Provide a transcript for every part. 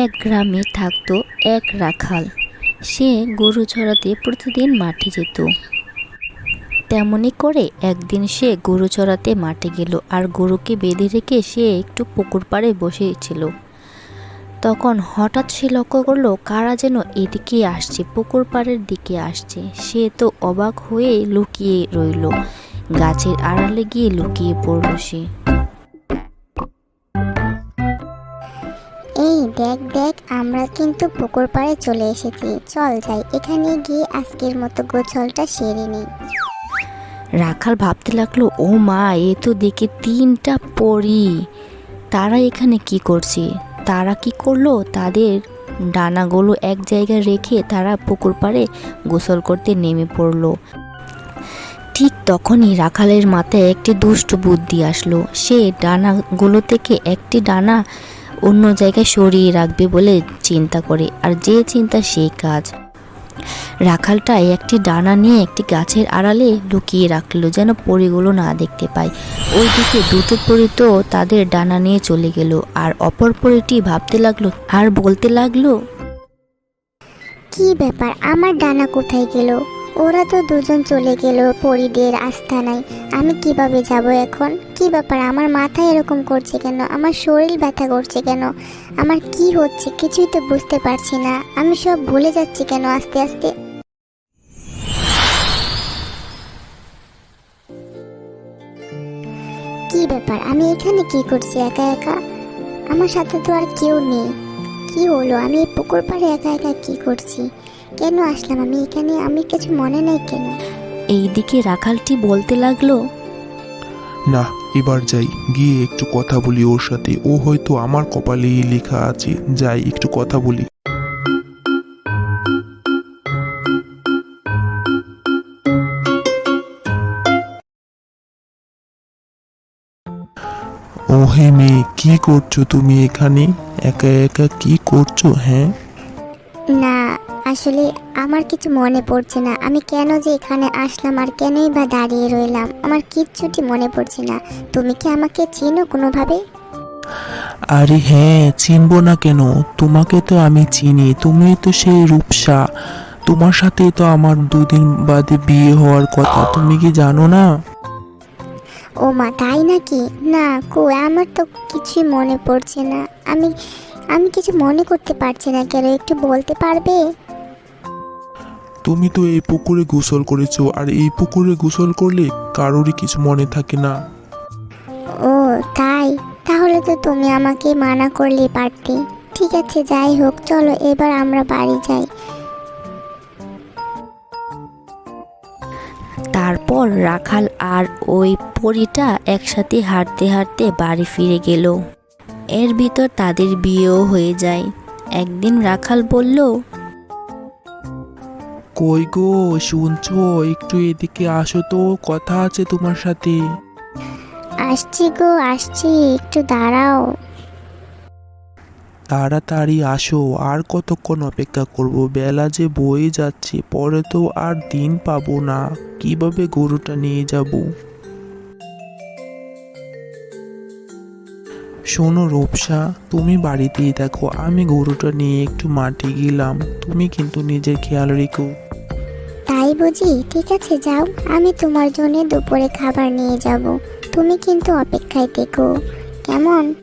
এক গ্রামে থাকতো এক রাখাল। সে গরু চড়াতে প্রতিদিন মাঠে যেত। তেমনি করে একদিন সে গরু চড়াতে মাঠে গেল আর গরুকে বেঁধে রেখে সে একটু পুকুর পাড়ে বসেছিল। তখন হঠাৎ সে লক্ষ্য করল, কারা যেন এদিকে আসছে, পুকুর পাড়ের দিকে আসছে। সে তো অবাক হয়ে লুকিয়ে রইল। গাছের আড়ালে গিয়ে লুকিয়ে পড়ল সে। এই দেখ দেখ, আমরা কিন্তু পুকুর পাড়ে চলে এসেছি। চল যাই, এখানে গিয়ে আজকের মতো গোছলটা সেরে নিই। রাখাল ভাবতে লাগল, ও মা, এ তো দেখে তিনটা পরি। তারা এখানে কি করছে? তারা কি করল? তাদের ডানাগুলো এক জায়গায় রেখে তারা পুকুর পাড়ে গোসল করতে নেমে পড়ল। ঠিক তখনই রাখালের মাথায় একটি দুষ্ট বুদ্ধি আসলো। সে ডানাগুলো থেকে একটি ডানা অন্য জায়গায় সরিয়ে রাখবে বলে চিন্তা করে। আর যে চিন্তা সেই কাজ। রাখালটা একটি ডানা নিয়ে একটি গাছের আড়ালে লুকিয়ে রাখল যেন পরিগুলো না দেখতে পায়। ওইদিকে দুটো পরি তো তাদের ডানা নিয়ে চলে গেল। আর অপর পরিটি ভাবতে লাগল, আর বলতে লাগল, কি ব্যাপার? আমার ডানা কোথায় গেল? ওরা তো দুজন চলে গেল, পরিদের আস্থানায় আমি কীভাবে যাব এখন? কি ব্যাপার? আমার মাথা এরকম করছে কেন? আমার শরীর ব্যথা করছে কেন? আমার কি হচ্ছে? কিছুই তো বুঝতে পারছি না। আমি সব ভুলে যাচ্ছি কেন আস্তে আস্তে? কি ব্যাপার? আমি এখানে কি করছি একা একা? আমার সাথে তো আর কেউ নেই। কি হলো? আমি পুকুর পাড়ে একা একা কি করছি? কেন আসলাম আমি? এখানে আমি কিছু মনে নেই কেন? এইদিকে রাখালটি বলতে লাগল না এবার যাই গিয়ে একটু কথা বলি ওর সাথে। ও হয়তো আমার কপালেই লেখা আছে। যাই একটু কথা বলি। ও হে মেয়ে কি করছ তুমি এখানে? একা একা কি করছ হ্যাঁ? না আসলে আমার কিছু মনে পড়ছে না। আমি কেন যে এখানে আসলাম আর কেনই বা দাঁড়িয়ে রইলাম আমার কিচ্ছুটি মনে পড়ছে না। তুমি কি আমাকে চিনো কোনোভাবে? আরে হ্যাঁ চিনবো না কেন? তোমাকে তো আমি চিনি তুমি তো সেই রূপসা। তোমার সাথে তো আমার দুদিন বাদে বিয়ে হওয়ার কথা তুমি কি জানো না? ও মা তাই নাকি? না কো আমার তো কিছুই মনে পড়ছে না। আমি আমি কিছু মনে করতে পারছি না কেন একটু বলতে পারবে? তুমি তো এই পুকুরে গোসল করেছ আর এই পুকুরে গোসল করলে কারোরই কিছু মনে থাকে না। ও তাই? তাহলে তো তুমি আমাকে মানা করলে পারতে। ঠিক আছে যাই হোক চলো এবার আমরা বাড়ি যাই। তারপর রাখাল আর ওই পরীটা একসাথে হাঁটতে হাঁটতে বাড়ি ফিরে গেল। এর ভিতর তাদের বিয়েও হয়ে যায়। একদিন রাখাল বলল কই গো শুনছো? একটু এদিকে আসো তো কথা আছে তোমার সাথে। আসছি গো আসছি একটু দাঁড়াও। তাড়াতাড়ি আসো আর কতক্ষণ অপেক্ষা করব? বেলা যে বয়ে যাচ্ছে পরে তো আর দিন পাবো না। কীভাবে গরুটা নিয়ে যাব? শোনো রূপসা তুমি বাড়িতেই দেখো আমি গরুটা নিয়ে একটু মাঠে গেলাম তুমি কিন্তু নিজের খেয়াল রেখো। তাই বুঝি? ঠিক আছে যাও আমি তোমার জন্য দুপুরে খাবার নিয়ে যাব তুমি কিন্তু অপেক্ষায় থেকো। কেমন?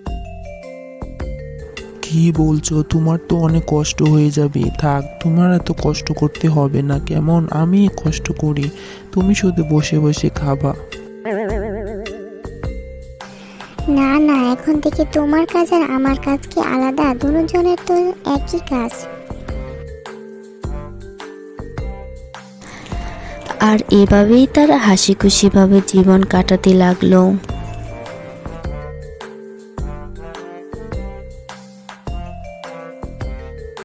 কি বলছো তোমার তো অনেক কষ্ট হয়ে যাবে। থাক তোমার এত কষ্ট করতে হবে না কেমন? আমি কষ্ট করি তুমি শুধু বসে বসে খাবা। না, এখন থেকে তোমার কাজ আর আমার কাজ কি আলাদা, দুজনের তো একই কাজ। আর এভাবেই তারা হাসি খুশিভাবে জীবন কাটাতে লাগল।